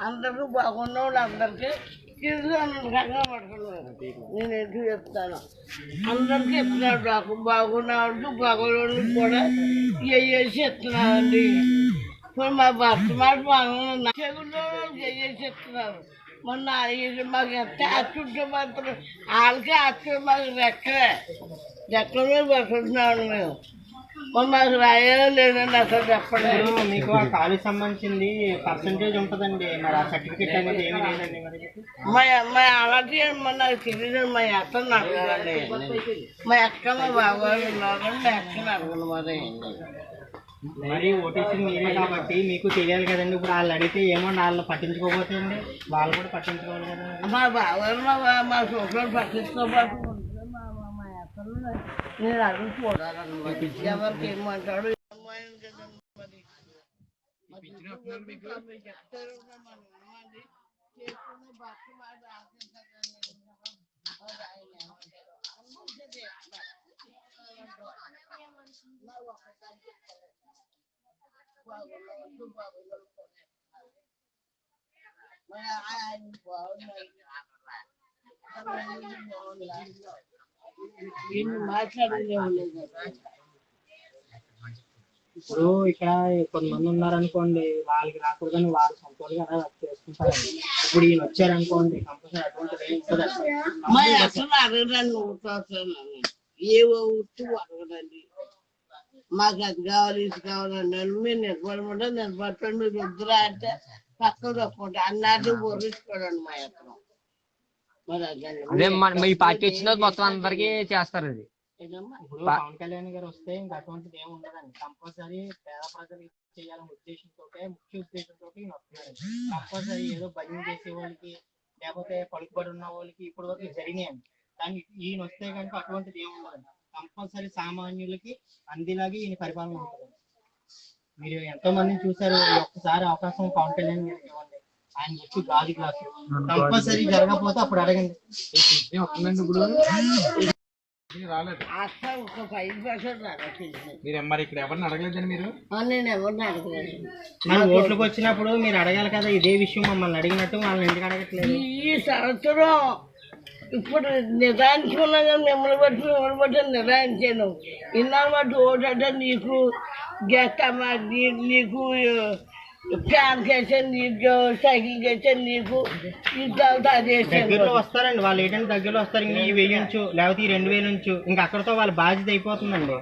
అందరికీ బాగున్న అందరికీ పడుతున్నారు నేను ఎందుకు చెప్తాను? అందరికీ చెప్తున్నాడు నాకు. బాగున్న వాళ్ళకి కూడా చేసి ఇస్తున్నానండి ఇప్పుడు మా భర్త మాట బాగున్నా చెవుల్లో వేసి మొన్న ఇది మాకు ఎంత అచ్చుంటే మాత్రం వాళ్ళకి అచ్చు మాకు రెక్కలే రెక్కల మీద మేము. మాకు రాయాలో లేదండి అసలు చెప్పండి. ఇప్పుడు మీకు ఆ కాలేజ్ సంబంధించింది పర్సంటేజ్ ఉంటుందండి. మరి ఆ సర్టిఫికెట్ అనేది ఏమి లేదండి మరి మా మా అలాంటి మరి నాకు తెలియదు మా అక్క అడగాలండి మా అక్క మా బాబాయ్ ఉన్నారు మా అక్కని అడగను మరి. మరి ఓటీసీ మీరే కాబట్టి మీకు తెలియాలి కదండి. ఇప్పుడు వాళ్ళు అడిగితే ఏమో వాళ్ళు పట్టించుకోకపోతే అండి. వాళ్ళు కూడా పట్టించుకోవాలి కదా మా బాబాయ్ మా మా మా మా- మా అక్కలు నేను అడుగు చూడాలన్నమాట ఎవరికి ఏమంటాడు ఏమైంది ఇప్పుడు ఇక్కడ కొంతమంది ఉన్నారనుకోండి వాళ్ళకి రాకూడదని వారు సంతోషంగా చేసుకుంటారండి ఇప్పుడు ఈయన వచ్చారనుకోండి కంపల్సరీ అసలు అడగడానికి అడగదండి మాకు అది కావాలి ఇది కావాలండి అని మీరు నిలబడమంటే నిలబడతాడు. మీరు వద్దురా అంటే పక్కన తప్పుకుంటా అన్నట్టు బొర్రించుకోడండి మా అదండి అదే మీ పార్టీ వచ్చిన మొత్తం అందరికీ చేస్తారు అది? ఇప్పుడు పవన్ కళ్యాణ్ గారు వస్తే ఇంకా అటువంటిది ఏమి ఉండదండి. కంపల్సరీ పేద ప్రజలకు చేయాలనే ఉద్దేశంతో ముఖ్య ఉద్దేశంతో కంపల్సరీ ఏదో భజన చేసే వాళ్ళకి లేకపోతే పలుకుబడి ఉన్న వాళ్ళకి ఇప్పటి వరకు జరిగినాయండి. కానీ ఈయన వస్తే కనుక అటువంటిది ఏమి ఉండదండి. కంపల్సరీ సామాన్యులకి అందిలాగే ఈయన పరిపాలన ఉంటుంది మీరు ఎంతో మందిని చూసారు ఒక్కసారి అవకాశం పవన్ కళ్యాణ్ గారికి ఇవ్వండి. ఆయన వచ్చి గాలి గ్లాసు కంపల్సరీ జరగకపోతే అప్పుడు అడగండి. రాలేదు. మీరు మరి ఇక్కడ ఎవరిని అడగలేదండి మీరు? నేను ఎవరిని అడగలేదు. మన ఓట్లకు వచ్చినప్పుడు మీరు అడగాలి కదా ఇదే విషయం మమ్మల్ని అడిగినట్టు వాళ్ళని ఎందుకు అడగట్లేదు? ఈ సంవత్సరం ఇప్పుడు నిర్ణయించుకున్నాగా మిమ్మల్ని బట్టి మిమ్మల్ని బట్టి నిర్ణయించాను ఇన్నాళ్ళు బట్టి ఓటంటే నీకు చేస్తామా నీ- నీకు కేసాను నీకు సైకిల్ కేసాను నీకు అది దగ్గరలో వస్తారండి. వాళ్ళు ఏంటంటే దగ్గరలో వస్తారు. ఇంక ఈ వెయ్యించు లేకపోతే ఈ రెండు వేలు ఉంచు ఇంకా అక్కడతో వాళ్ళ బాధ్యత అయిపోతుందండి.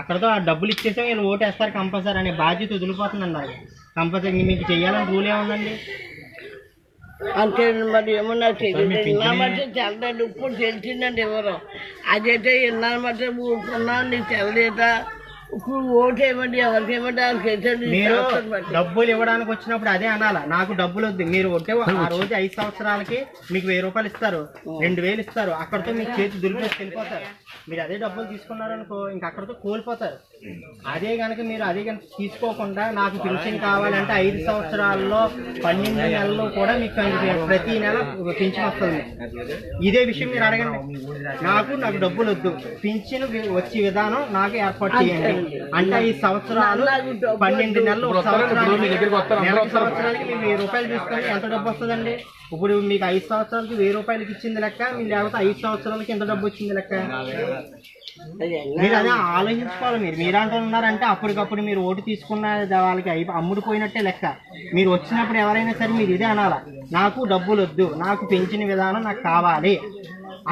అక్కడతో ఆ డబ్బులు ఇచ్చేస్తే వీళ్ళు ఓటు వేస్తారు కంపల్సరీ అనే బాధ్యత వదిలిపోతుందండి అది కంపల్సరీ మీకు చెయ్యాలని రూల్ ఏముందండి? అంతే మరి ఏమన్నా తెలియదు. మధ్య తెల్లదండి ఇప్పుడు తెలిసిందండి ఎవరు. అదైతే ఇన్నా మధ్య ఊరుకున్నా నీకు తెల్లలేదా ఇప్పుడు ఓటు ఎవరికి మీరు. డబ్బులు ఇవ్వడానికి వచ్చినప్పుడు అదే అనాలా? నాకు డబ్బులు వద్దు. మీరు ఒట్టే ఆ రోజు ఐదు సంవత్సరాలకి మీకు వెయ్యి రూపాయలు ఇస్తారు. రెండు వేలు ఇస్తారు. అక్కడతో మీకు చేతి దులిపేసి వెళ్ళిపోతారు. మీరు అదే డబ్బులు తీసుకున్నారనుకో ఇంక అక్కడతో కోల్పోతారు. అదే కనుక మీరు అదే కనుక తీసుకోకుండా నాకు పింఛన్ కావాలంటే ఐదు సంవత్సరాల్లో పన్నెండు నెలల్లో కూడా మీకు ప్రతి నెల పింఛన్ వస్తుంది. ఇదే విషయం మీరు అడగండి. నాకు నాకు డబ్బులు వద్దు. పింఛన్ వచ్చే విధానం నాకు ఏర్పాటు చేయండి. అంటే ఈ సంవత్సరాలు పన్నెండు నెలలు ఒక సంవత్సరానికి మీరు వెయ్యి రూపాయలు తీసుకొని ఎంత డబ్బు వస్తుందండి? ఇప్పుడు మీకు ఐదు సంవత్సరాలకి వెయ్యి రూపాయలకి ఇచ్చింది లెక్క మీరు లేకపోతే ఐదు సంవత్సరాలకి ఎంత డబ్బు వచ్చింది లెక్క? మీరు అదే ఆలోచించుకోవాలి మీరు. మీరంటూ ఉన్నారంటే అప్పటికప్పుడు మీరు ఓటు తీసుకున్న వాళ్ళకి అయి అమ్ముడుపోయినట్టే లెక్క. మీరు వచ్చినప్పుడు ఎవరైనా సరే మీరు ఇదే అనాలా. నాకు డబ్బులు వద్దు నాకు పెంచిన విధానం నాకు కావాలి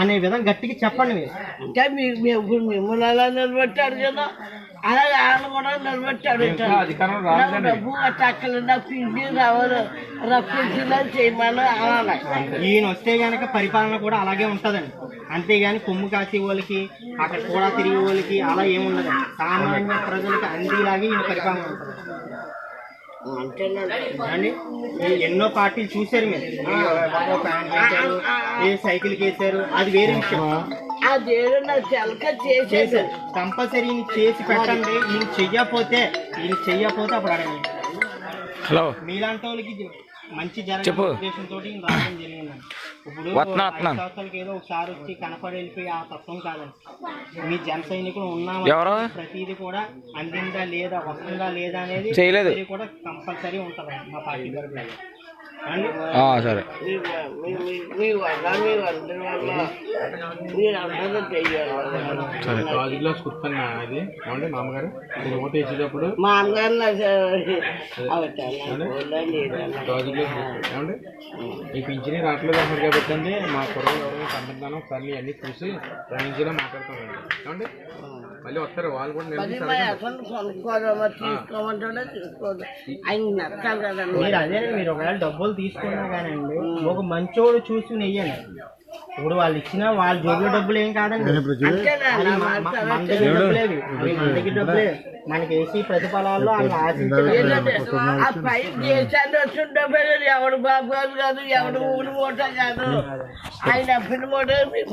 అనే విధంగా గట్టిగా చెప్పండి మీరు. అంటే ఇప్పుడు మిమ్మల్ని అలా నిలబెట్టాడు కదా అలాగే ఆయన కూడా నిలబెట్టాడు నాకు డబ్బు చక్కలు నాకు పింఛన్ రావాలి. రప్పించిందా చేయమని అనాలి ఈయన వస్తే గనక పరిపాలన కూడా అలాగే ఉంటదండి. అంతేగాని కొమ్ము కాసే వాళ్ళకి అక్కడ కూడా తిరిగే వాళ్ళకి అలా ఏముండదు సామాన్య ప్రజలకు అందేలాగే ఈయన పరిపాలన ఉంటుంది. అండి ఎన్నో పార్టీలు చూశారు మీరు. ఏ సైకిల్ కేసారు అది వేరే విషయం. ఆ దేవుడు నాకు కంపల్సరీ ఈయన చేసి పెట్టండి ఈయన చెయ్యకపోతే ఈయన చెయ్యకపోతే అప్పుడు అడగండి హలో మీలాంటి వాళ్ళకి మంచి చెప్పు. ఉద్దేశంతో ఈయన రావడం జరిగిందండి ఇప్పుడు ఐదు. సంవత్సరాలకి ఏదో ఒకసారి వచ్చి కనపడి వెళ్ళిపోయి ఆ తత్వం కాదండి మీ జన సైనికులు ఉన్నా ఎవరు? ప్రతిదీ కూడా అందిందా లేదా వస్తుందా లేదా అనేది చేయలేదు. కూడా కంపల్సరీ ఉంటుంది మా పార్టీ తరపున అండి? ఆ, సరే. మీ మీ మీ- మీ మీ సరే ఓటు వేసేటప్పుడు మా ఈ పింఛనీ రావట్లేదు అన్నారు కాబట్టి మా కుర్రలు ఎవరైనా సంబంధానం ఒకసారి అన్ని చూసి మాట్లాడుతామండి. ఏమండి? మళ్ళీ వస్తారు వాళ్ళు కూడా మరి నిలబడి మా అసలు కొనుక్కోదామా తీసుకోమంటే తీసుకోదు. ఆయన నచ్చాలి కదండి. మీరు అదే మీరు ఒకవేళ డబ్బులు తీసుకున్నా కానండి ఒక మంచోడు చూసి నెయ్యండి ఇప్పుడు వాళ్ళు ఇచ్చిన వాళ్ళ జోబులో డబ్బులు ఏం కాదండి. మన దగ్గర డబ్బులే అవి. అవి మన దగ్గర డబ్బులే మనకి వేసి ప్రతిఫలాల్లో వాళ్ళు ఆశించారు ఎవడు బాబు గారు కాదు ఎవడు ఊరి మూట కాదు. ఆయన అప్పిన మూట మీకు